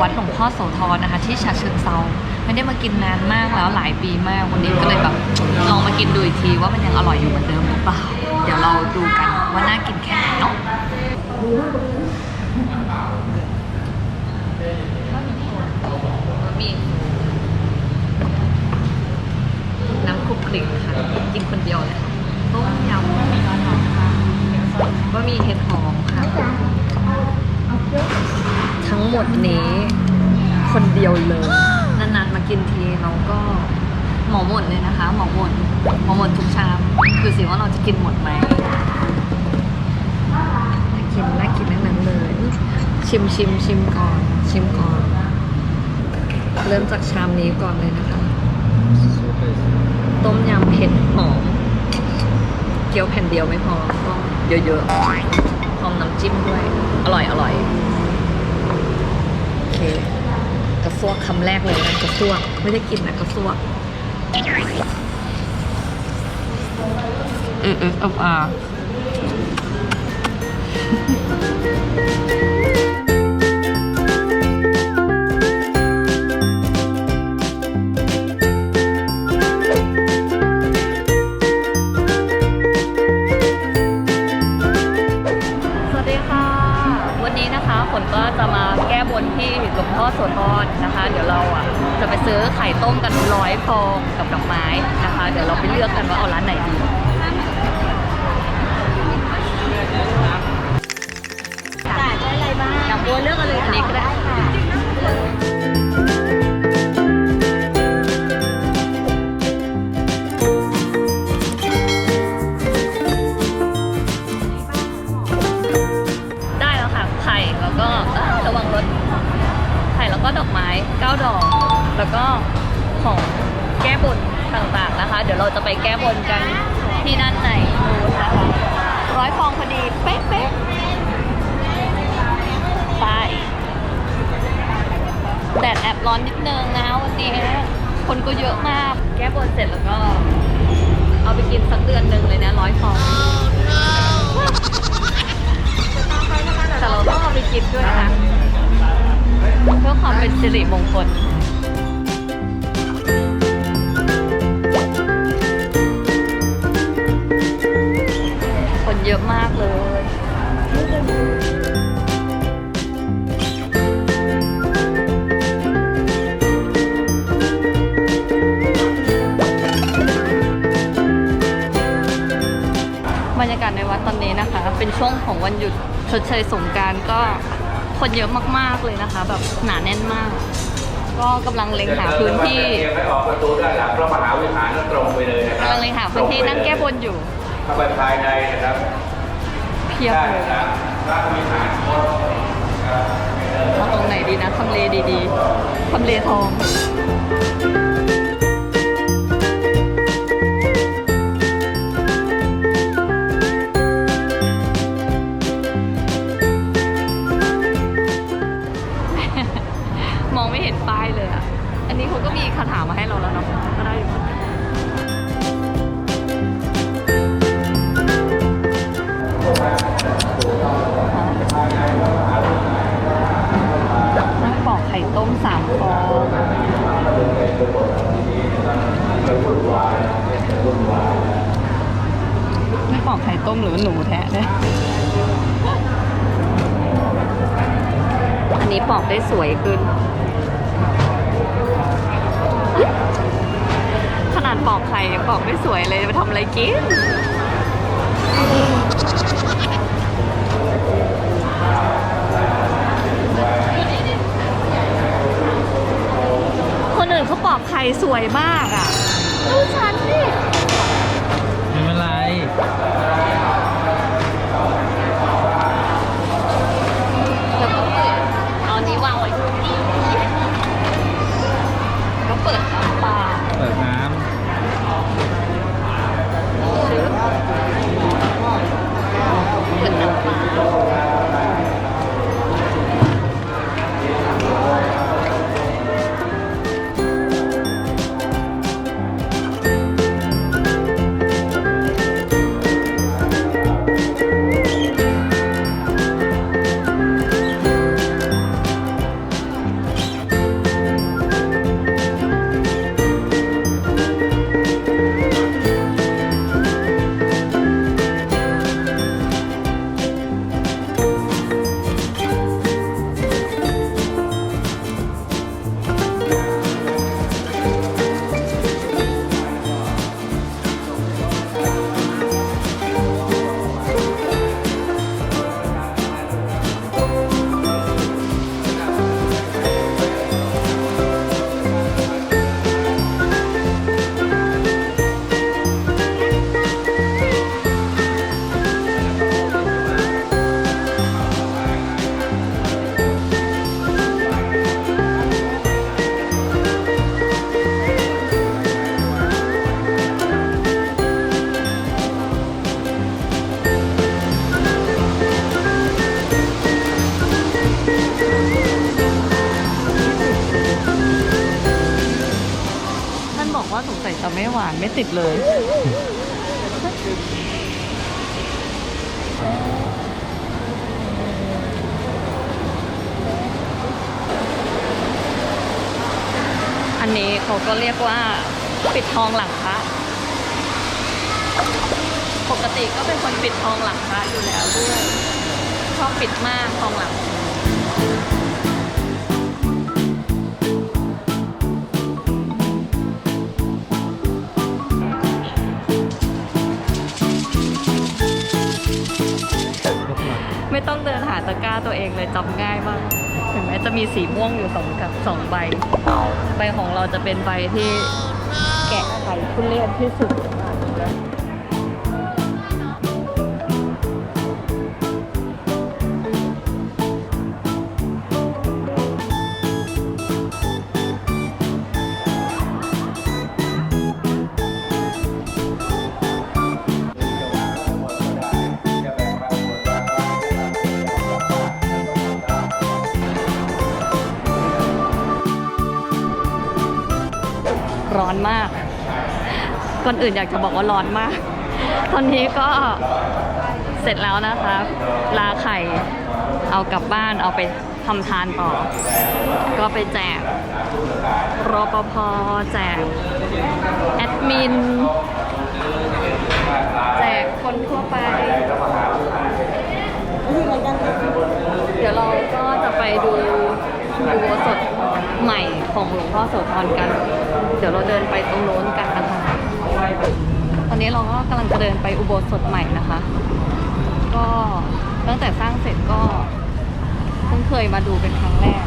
วัดหลวงพ่อโสธรนะคะ ที่ฉะเชิงเซาไม่ได้มากินนานมากแล้วหลายปีมากวันนี้ก็เลยแบบลองมากินดูอีกทีว่ามันยังอร่อยอยู่เหมือนเดิมหรือเปล่า เดี๋ยวเราดูกันว่าน่ากินแค่ไหนเนาะมีน้ำคลุกคลิกค่ะกินคนเดียวเลยค่ะต้มยำก็มีเห็ดหอมค่ะ หมดนี้ คนเดียวเลยนานๆมากินทีเราก็หมอหมดเลยนะคะ หมอหมดหมอหมดทุกชามคือสิว่าเราจะกินหมดไหมน่ากินน่ากินทั้งนั้นเลย ชิมชิมชิมก่อน ชิมก่อน เริ่มจากชามนี้ก่อนเลยนะคะ ต้มยำเผ็ดหอมเกี๊ยวแผ่นเดียวไม่พอต้องเยอะๆพร้อมน้ำจิ้มด้วย อร่อยอร่อยโอ เคกระซวกคำแรกเลยนะกระซวกไม่ได้กินนะกระซวกเออเออเอออ่า เลือกอะไรอันนี้ก็ได้ค่ะได้แล้วค่ะไข่แล้วก็เอ้ยระวังรถไข่แล้วก็ดอกไม้เก้าดอก แล้วก็ของแก้บนต่างๆนะคะ เดี๋ยวเราจะไปแก้บนกันที่ด้านในนู้นนะคะร้อยฟองพอดีเป๊ะๆ ไป แดดแอบร้อนนิดนึงนะวันนี้ คนก็เยอะมาก แก้บนเสร็จแล้วก็ เอาไปกินสักเดือนหนึ่งเลยนะร้อยฟองแต่เราต้องเอาไปกินด้วยนะคะเพื่อความเป็นสิริมงคลคนเยอะมากเลย ตอนนี้นะคะ เป็นช่วงของวันหยุดชดเชยสงกรารก็คนเยอะมากๆเลยนะคะ แบบหนาแน่นมาก ก็กำลังเล็งหาพื้นที่เตรียมให้ออกประตูด้านหลังพระมหาวิหารแล้วตรงไปเลยนะครับกำลังเล็งหาพื้นที่นั่งแก้บนอยู่เข้าไปภายในนะครับเพียบได้เลยนะพระวิหารโคตรเอาตรงไหนดีนะทำเลดีๆทำเลทองมอง ไม่ปอกไข่ต้มหรือหนูแทะเนี่ยอันนี้ปอกได้สวยขึ้น ขนาดปอกไข่ยังปอกไม่สวยเลยจะไปทำอะไรกินคนอื่นเขาปอกไข่สวยมากอะ ไม่หวานไม่ติดเลย อันนี้เขาก็เรียกว่าปิดทองหลังพระปกติก็เป็นคนปิดทองหลังพระอยู่แล้วด้วยชอบปิดมากทองหลัง ไม่ต้องเดินหาตะกร้าตัวเองเลยจำง่ายมาก ถึงแม้จะมีสีม่วงอยู่สองกับสองใบ ใบของเราจะเป็นใบที่แกะไขทุเรียนที่สุด มากก่อนอื่นอยากจะบอกว่าร้อนมาก ตอนนี้ก็เสร็จแล้วนะคะลาไข่เอากลับบ้านเอาไปทำทานต่อ ก็ไปแจกรปภแจกแอดมิน แจกคนทั่วไป เดี๋ยวเราก็จะไปดู ของหลวงพ่อโสธรกัน เดี๋ยวเราเดินไปตรงโน้นกันนะคะตอนนี้เราก็กำลังจะเดินไปอุโบสถใหม่นะคะ ก็ตั้งแต่สร้างเสร็จก็เพิ่งเคยมาดูเป็นครั้งแรก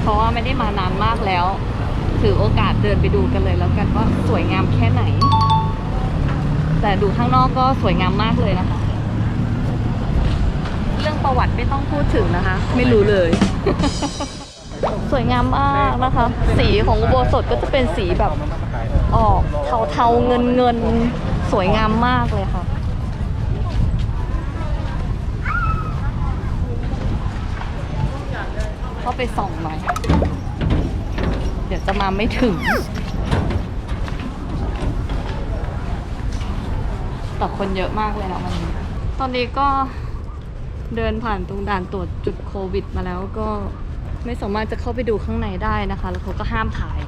เพราะว่าไม่ได้มานานมากแล้ว ถือโอกาสเดินไปดูกันเลยแล้วกันว่าสวยงามแค่ไหน แต่ดูข้างนอกก็สวยงามมากเลยนะคะ เรื่องประวัติไม่ต้องพูดถึงนะคะ ไม่รู้เลย สวยงามมากนะคะ สีของอุโบสถก็จะเป็นสีแบบออกเทาๆเงินเงินๆ สวยงามมากเลยค่ะเข้าไปส่องหน่อย เดี๋ยวจะมาไม่ถึง แต่คนเยอะมากเลยนะวันนี้ ตอนนี้ก็เดินผ่านตรงด่านตรวจจุดโควิดมาแล้วก็ ไม่สามารถจะเข้าไปดูข้างในได้นะคะ แล้วเขาก็ห้ามถ่าย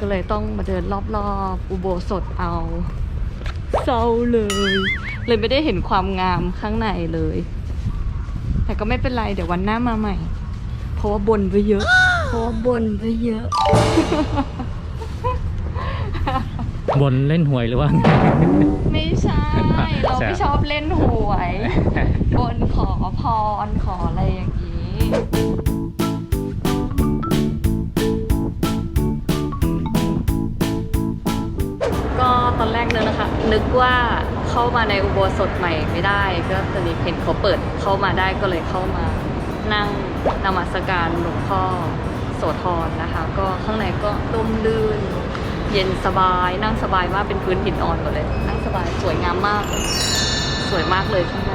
ก็เลยต้องมาเดินรอบๆ อุโบสถเอาเศร้าเลย เลยไม่ได้เห็นความงามข้างในเลย แต่ก็ไม่เป็นไร เดี๋ยววันหน้ามาใหม่ เพราะว่าบนไปเยอะ เพราะว่าบนไปเยอะ บนเล่นหวยหรือว่า ไม่ใช่ เราไม่ชอบเล่นหวย บนขอพรขออะไรอย่างนี้ นึกว่าเข้ามาในอุโบสถใหม่ไม่ได้ ก็ตอนนี้เห็นเขาเปิดเข้ามาได้ก็เลยเข้ามานั่งนมัสการหลวงพ่อโสธรนะคะ ก็ข้างในก็ร่มรื่น เย็นสบาย นั่งสบายมากเป็นพื้นหินอ่อนหมดเลย นั่งสบายสวยงามมาก สวยมากเลยข้างใน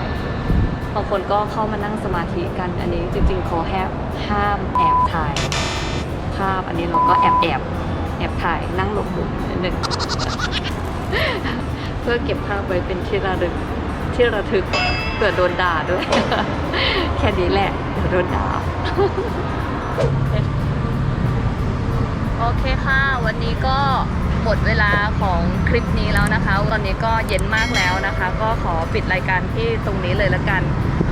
บางคนก็เข้ามานั่งสมาธิกันอันนี้จริงๆขอแฮบห้ามแอบถ่าย ภาพอันนี้เราก็แอบแอบแอบถ่ายนั่งหลบมุมนิดนึง พื่อเก็บภาพไว้เป็นที่ระลึกที่ระทึกเผื่อโดนด่าด้วย แค่นี้แหละเดี๋ยวโดนด่าโอเคค่ะ วันนี้ก็หมดเวลาของคลิปนี้แล้วนะคะ ตอนนี้ก็เย็นมากแล้วนะคะ ก็ขอปิดรายการที่ตรงนี้เลยละกัน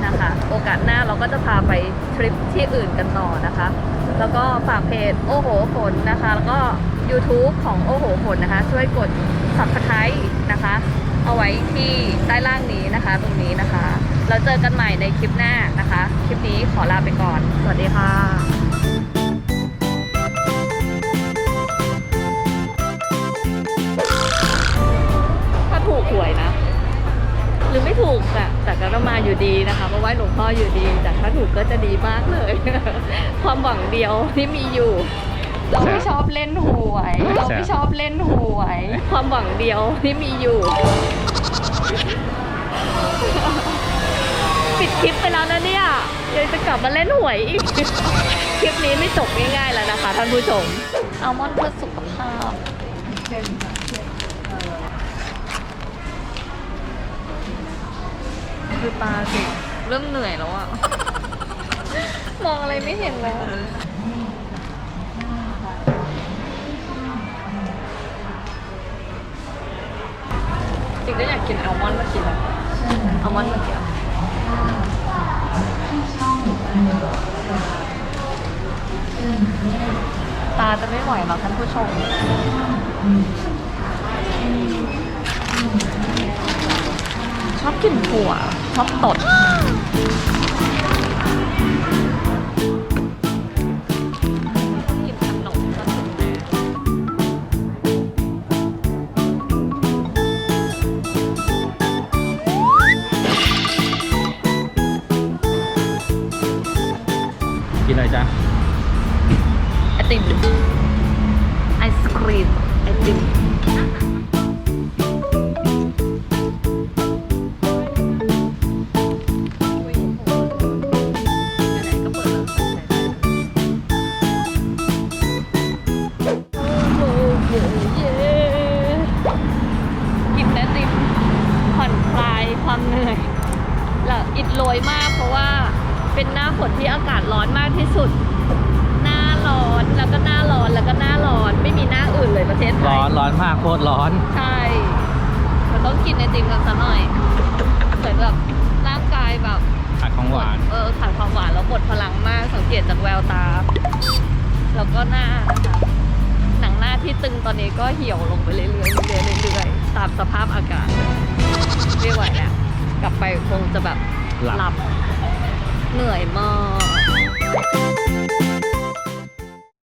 นะคะ โอกาสหน้าเราก็จะพาไปทริปที่อื่นกันต่อนะคะ แล้วก็ฝากเพจโอ้โหผลนะคะ แล้วก็ YouTube ของโอโหผลนะคะ ช่วยกด subscribe นะคะ เอาไว้ที่ใต้ล่างนี้นะคะ ตรงนี้นะคะ เราเจอกันใหม่ในคลิปหน้านะคะ คลิปนี้ขอลาไปก่อน สวัสดีค่ะถ้าถูกหวยนะ หรือไม่ถูกแต่แต่ก็ต้องมาอยู่ดีนะคะมาไหว้หลวงพ่ออยู่ดี แต่ถ้าถูกก็จะดีมากเลย ความหวังเดียวที่มีอยู่ เราไม่ชอบเล่นหวยเราไม่ชอบเล่นหวย ความหวังเดียวที่มีอยู่ ปิดคลิปไปแล้วนะเนี่ยยังจะกลับมาเล่นหวยอีก คลิปนี้ไม่จบง่ายๆแล้วนะคะท่านผู้ชมอัลมอนด์เพื่อสุขภาพโอเคเข้มค่ะเออคือตาสิเริ่มเหนื่อยแล้วอะมองอะไรไม่เห็นแล้ว จริงก็อยากกินอัลมอนด์มากินอะอัลมอนด์มากินตาจะไม่ไหวแล้วท่านผู้ชมชอบกินถั่วชอบตด คตรร้อน ใช่มันต้องกินไอติมกันสักหน่อยเหมือนแบบร่างกายแบบขาดของหวาน เออขาดความหวานแล้วหมดพลังมากสังเกตจากแววตา แล้วก็หน้านะคะหนังหน้าที่ตึงตอนนี้ก็เหี่ยวลงไปเรื่อยๆเรื่อยๆเรื่อยๆตามสภาพอากาศไม่ไหวแล้วกลับไปคงจะแบบหลับเหนื่อยมาก